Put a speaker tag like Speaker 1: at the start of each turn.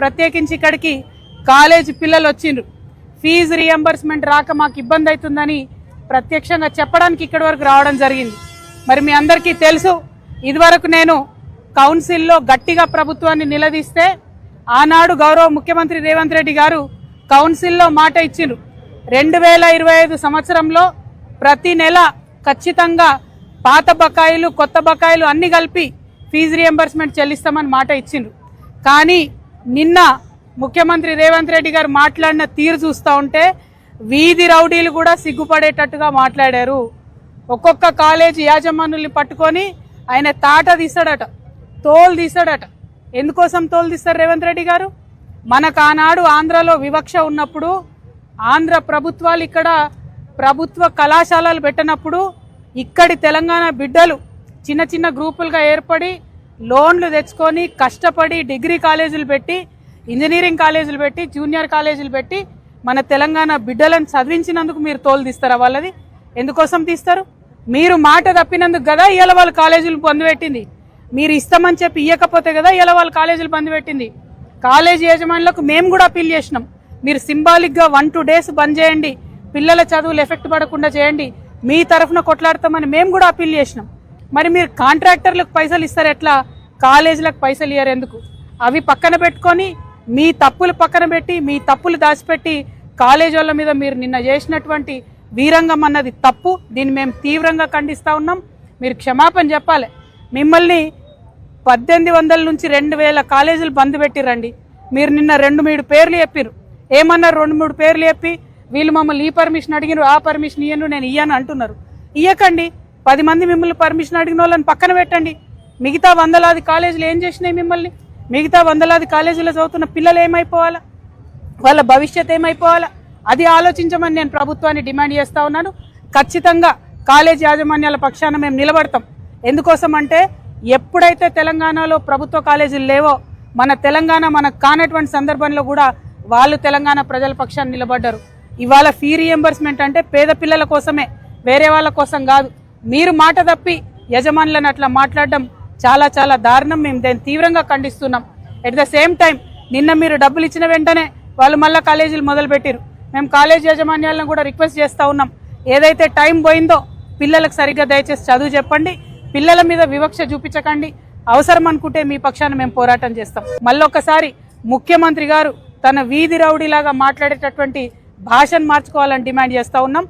Speaker 1: ప్రత్యేకించి ఇక్కడికి కాలేజ్ పిల్లలు వచ్చిండ్రు. ఫీజు రియంబర్స్మెంట్ రాక మాకు ఇబ్బంది అవుతుందని ప్రత్యక్షంగా చెప్పడానికి ఇక్కడి వరకు రావడం జరిగింది. మరి మీ అందరికీ తెలుసు ఇదివరకు నేను కౌన్సిల్లో గట్టిగా ప్రభుత్వాన్ని నిలదీస్తే ఆనాడు గౌరవ ముఖ్యమంత్రి రేవంత్ రెడ్డి గారు కౌన్సిల్లో మాట ఇచ్చిండ్రు. రెండు వేల ఇరవై ఐదు సంవత్సరంలో ప్రతి నెల ఖచ్చితంగా పాత బకాయిలు కొత్త బకాయిలు అన్ని కలిపి ఫీజు రియంబర్స్మెంట్ చెల్లిస్తామని మాట ఇచ్చిండ్రు. కానీ నిన్న ముఖ్యమంత్రి రేవంత్ రెడ్డి గారు మాట్లాడిన తీరు చూస్తూ ఉంటే వీధి రౌడీలు కూడా సిగ్గుపడేటట్టుగా మాట్లాడారు. ఒక్కొక్క కాలేజీ యాజమానుల్ని పట్టుకొని ఆయన తాట తీస్తాడట తోలు తీస్తాడట ఎందుకోసం తోలు తీస్తారు రేవంత్ రెడ్డి గారు? మనకు ఆనాడు ఆంధ్రలో వివక్ష ఉన్నప్పుడు ఆంధ్ర ప్రభుత్వాలు ఇక్కడ ప్రభుత్వ కళాశాలలు పెట్టినప్పుడు ఇక్కడి తెలంగాణ బిడ్డలు చిన్న చిన్న గ్రూపులుగా ఏర్పడి లోన్లు తెచ్చుకొని కష్టపడి డిగ్రీ కాలేజీలు పెట్టి ఇంజనీరింగ్ కాలేజీలు పెట్టి జూనియర్ కాలేజీలు పెట్టి మన తెలంగాణ బిడ్డలను చదివించినందుకు మీరు తోలు తీస్తారా వాళ్ళది? ఎందుకోసం తీస్తారు? మీరు మాట తప్పినందుకు కదా ఇవాళ వాళ్ళు కాలేజీలు పొందిపెట్టింది. మీరు ఇస్తామని చెప్పి ఇవ్వకపోతే కదా ఇవాళ వాళ్ళు కాలేజీలు పొందిపెట్టింది. కాలేజీ యజమానులకు మేము కూడా అప్పీల్ చేసినాం. మీరు సింబాలిక్గా వన్ టూ డేస్ బంద్ చేయండి. పిల్లల చదువులు ఎఫెక్ట్ పడకుండా చేయండి. మీ తరఫున కొట్లాడతామని మేము కూడా అప్పీల్ చేసినాం. మరి మీరు కాంట్రాక్టర్లకు పైసలు ఇస్తారు ఎట్లా? కాలేజీలకు పైసలు ఇయ్యారు ఎందుకు? అవి పక్కన పెట్టుకొని మీ తప్పులు పక్కన పెట్టి మీ తప్పులు దాచిపెట్టి కాలేజ్ వాళ్ళ మీద మీరు నిన్న చేసినటువంటి వీరంగం అన్నది తప్పు. దీన్ని మేము తీవ్రంగా ఖండిస్తూ ఉన్నాం. మీరు క్షమాపణ చెప్పాలి. మిమ్మల్ని పద్దెనిమిది వందల నుంచి రెండు వేల కాలేజీలు బంద్ పెట్టిరండి. మీరు నిన్న రెండు మూడు పేర్లు చెప్పారు ఏమన్నారు రెండు మూడు పేర్లు చెప్పి? వీళ్ళు మమ్మల్ని ఈ పర్మిషన్ అడిగినారు ఆ పర్మిషన్ ఇయ్యను నేను ఇయ్యాను అంటున్నారు. ఇయ్యకండి. పది మంది మిమ్మల్ని పర్మిషన్ అడిగిన వాళ్ళని పక్కన పెట్టండి. మిగతా వందలాది కాలేజీలు ఏం చేసినాయి మిమ్మల్ని? మిగతా వందలాది కాలేజీలో చదువుతున్న పిల్లలు ఏమైపోవాలా? వాళ్ళ భవిష్యత్ ఏమైపోవాలా? అది ఆలోచించమని నేను ప్రభుత్వాన్ని డిమాండ్ చేస్తూ ఉన్నాను. ఖచ్చితంగా కాలేజ్ యాజమాన్యాల పక్షాన మేము నిలబడతాం. ఎందుకోసం అంటే ఎప్పుడైతే తెలంగాణలో ప్రభుత్వ కాలేజీలు లేవో మన తెలంగాణ మనకు కానటువంటి సందర్భంలో కూడా వాళ్ళు తెలంగాణ ప్రజల పక్షాన్ని నిలబడ్డారు. ఇవాళ ఫీ రియంబర్స్మెంట్ అంటే పేద పిల్లల కోసమే వేరే వాళ్ళ కోసం కాదు. మీరు మాట తప్పి యజమానులను అట్లా మాట్లాడడం చాలా చాలా దారుణం. మేము దాన్ని తీవ్రంగా ఖండిస్తున్నాం. ఎట్ ద సేమ్ టైం నిన్న మీరు డబ్బులు ఇచ్చిన వెంటనే వాళ్ళు మళ్ళీ కాలేజీలు మొదలుపెట్టారు మేము కాలేజ్ యాజమాన్యాలను కూడా రిక్వెస్ట్ చేస్తూ ఉన్నాం. ఏదైతే టైం పోయిందో పిల్లలకు సరిగ్గా దయచేసి చదువు చెప్పండి. పిల్లల మీద వివక్ష చూపించకండి. అవసరం అనుకుంటే మీ పక్షాన మేము పోరాటం చేస్తాం. మళ్ళొకసారి ముఖ్యమంత్రి గారు తన వీధి రౌడీలాగా మాట్లాడేటటువంటి భాషను మార్చుకోవాలని డిమాండ్ చేస్తూ ఉన్నాం.